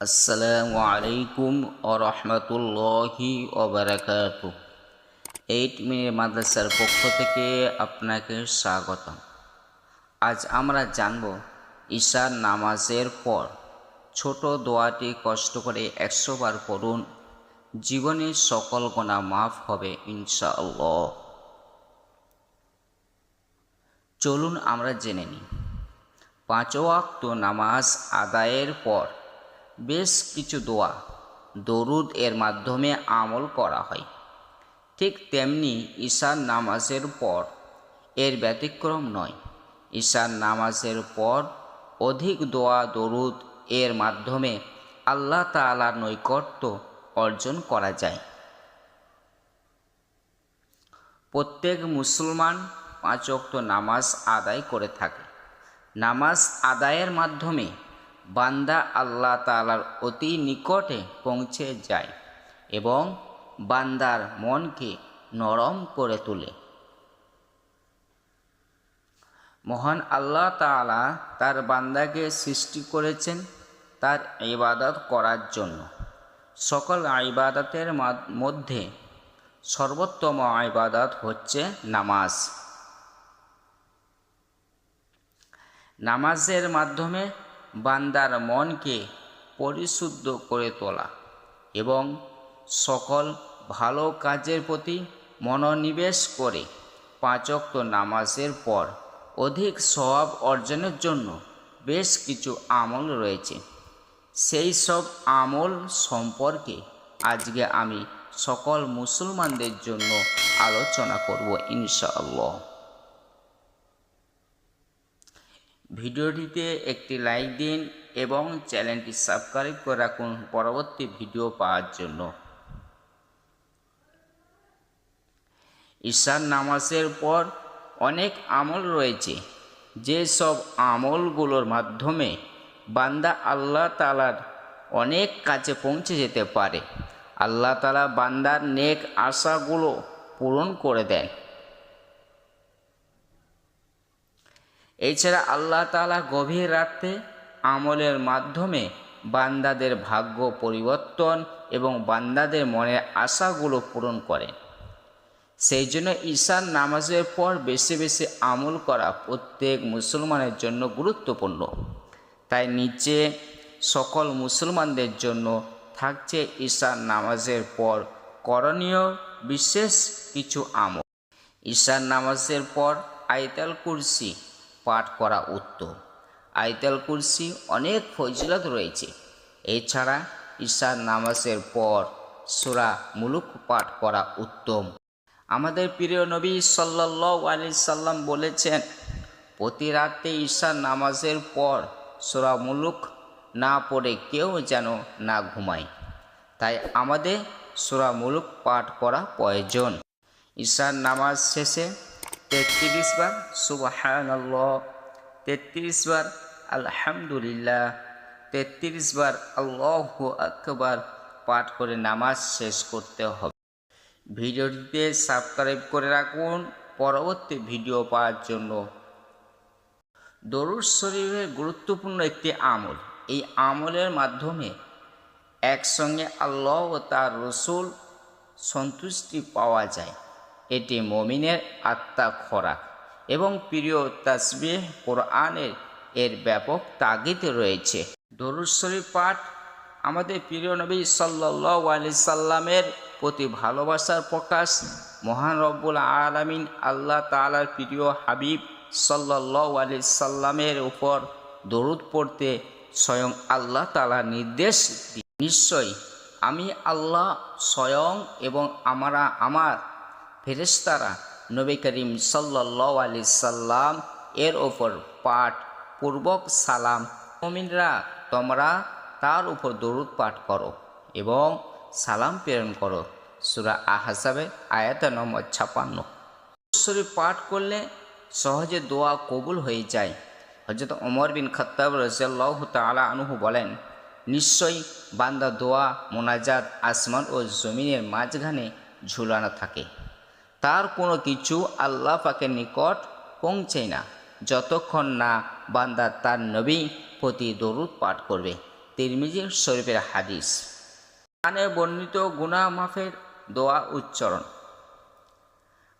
আসসালামু আলাইকুম ও রহমতুল্লাহি ওবরাকাত এইট মিনিট মাদ্রাসার পক্ষ থেকে আপনাকে স্বাগত আজ আমরা জানব ঈশার নামাজের পর ছোট দোয়াটি কষ্ট করে একশো বার করুন জীবনের সকল গোনা মাফ হবে ইনশাআল্লাহ। চলুন আমরা জেনে নিই। পাঁচ ওয়াক্ত নামাজ আদায়ের পর বেশ কিছু দোয়া, দরুদ এর মাধ্যমে আমল করা হয়। ঠিক তেমনি ঈশার নামাজের পর এর ব্যতিক্রম নয়। ঈশার নামাজের পর অধিক দোয়া, দরুদ এর মাধ্যমে আল্লাহ তাআলার নৈকট্য অর্জন করা যায়। প্রত্যেক মুসলমান পাঁচ ওয়াক্ত নামাজ আদায় করে থাকে। নামাজ আদায়ের মাধ্যমে বান্দা আল্লাহ তাআলার অতি নিকটে পৌঁছে যায় এবং বান্দার মনকে নরম করে তোলে। মহান আল্লাহ তাআলা তার বান্দাকে সৃষ্টি করেছেন তার ইবাদত করার জন্য। সকল ইবাদতের মধ্যে সর্বোত্তম ইবাদত হচ্ছে নামাজ। নামাজের মাধ্যমে বান্দার মনকে পরিশুদ্ধ করে তোলা এবং সকল ভালো কাজের প্রতি মনোনিবেশ করে পাঁচক্ত নামাজের পর অধিক স্বভাব অর্জনের জন্য বেশ কিছু আমল রয়েছে। সেই সব আমল সম্পর্কে আজকে আমি সকল মুসলমানদের জন্য আলোচনা করব ইনশাআল্লাহ। ভিডিওটিতে একটি লাইক দিন এবং চ্যানেলটি সাবস্ক্রাইব করে রাখুন পরবর্তী ভিডিও পাওয়ার জন্য। ঈশান নামাজের পর অনেক আমল রয়েছে। যে সব আমলগুলোর মাধ্যমে বান্দা আল্লাহ তালার অনেক কাছে পৌঁছে যেতে পারে। আল্লাহ তালা বান্দার নেক আশাগুলো পূরণ করে দেন। এছাড়া আল্লাহ তালা গভীর রাতে আমলের মাধ্যমে বান্দাদের ভাগ্য পরিবর্তন এবং বান্দাদের মনের আশাগুলো পূরণ করেন সেই জন্য ঈশান নামাজের পর বেশি বেশি আমল করা প্রত্যেক মুসলমানের জন্য গুরুত্বপূর্ণ। তাই নিচে সকল মুসলমানদের জন্য থাকছে ঈশান নামাজের পর করণীয় বিশেষ কিছু আমল। ঈশান নামাজের পর আইতাল কুরসি পাঠ করা উত্তম। আইতাল কুরসি অনেক ফজিলত রয়েছে। এছাড়া ঈশার নামাজের পর সুরা মুলুক পাঠ করা উত্তম। আমাদের প্রিয় নবী সাল্লাহ আলি সাল্লাম বলেছেন, প্রতি রাতে ঈশার নামাজের পর সুরা মুলুক না পড়ে কেউ যেন না ঘুমায়। তাই আমাদের সুরা মুলুক পাঠ করা প্রয়োজন। ঈশার নামাজ শেষে তেত্রিশ বার সুবাহান তেত্রিশ বার, আলহামদুলিল্লাহ। তেত্রিশ বার, আল্লাহ আকবার, পাঠ করে নামাজ শেষ করতে হবে। ভিডিওটিতে সাবস্ক্রাইব করে রাখুন, পরবর্তী ভিডিও পাওয়ার জন্য। দরুদ শরীফের গুরুত্বপূর্ণ একটি আমল। এই আমলের মাধ্যমে একসঙ্গে আল্লাহ ও তার রসুল সন্তুষ্টি পাওয়া যায়। এটি মমিনের আত্মা খোরাক এবং প্রিয় তাসবিহ কোরআনের এর ব্যাপক তাগিদ রয়েছে। দরুদ শরীফ পাঠ আমাদের প্রিয় নবী সাল্লাহ আলি সাল্লামের প্রতি ভালোবাসার প্রকাশ মহান রব্বুল আলমিন আল্লাহ তালার প্রিয় হাবিব সাল্লাহ আলি সাল্লামের উপর দরুদ পড়তে স্বয়ং আল্লাহ তালা নির্দেশ নিশ্চয়ই আমি আল্লাহ স্বয়ং এবং আমরা আমার ফেরেস্তারা নবী করিম সাল্লাহ আলি সাল্লাম এর ওপর পাঠ পূর্বক সালাম, মমিনরা তোমরা তার উপর দরুদ পাঠ করো এবং সালাম প্রেরণ করো। সুরা আহাসাবে আয়াত নম্বর ছাপান্ন। শরীফ পাঠ করলে সহজে দোয়া কবুল হয়ে যায়। হজরত অমর বিন খত্তাব রাজিয়াল্লাহ তালা আনুহু বলেন, নিশ্চয়ই বান্দা দোয়া, মোনাজাত, আসমান ও জমিনের মাঝখানে ঝুলানো থাকে। তার কোনো কিছু আল্লাহ পাকের নিকট পৌঁছে না, যতক্ষণ না বান্দা তার নবী প্রতি দরুদ পাঠ করবে। তিরমিজির শরীফের হাদিস। কানে বর্ণিত গুণা মাফের দোয়া উচ্চারণ।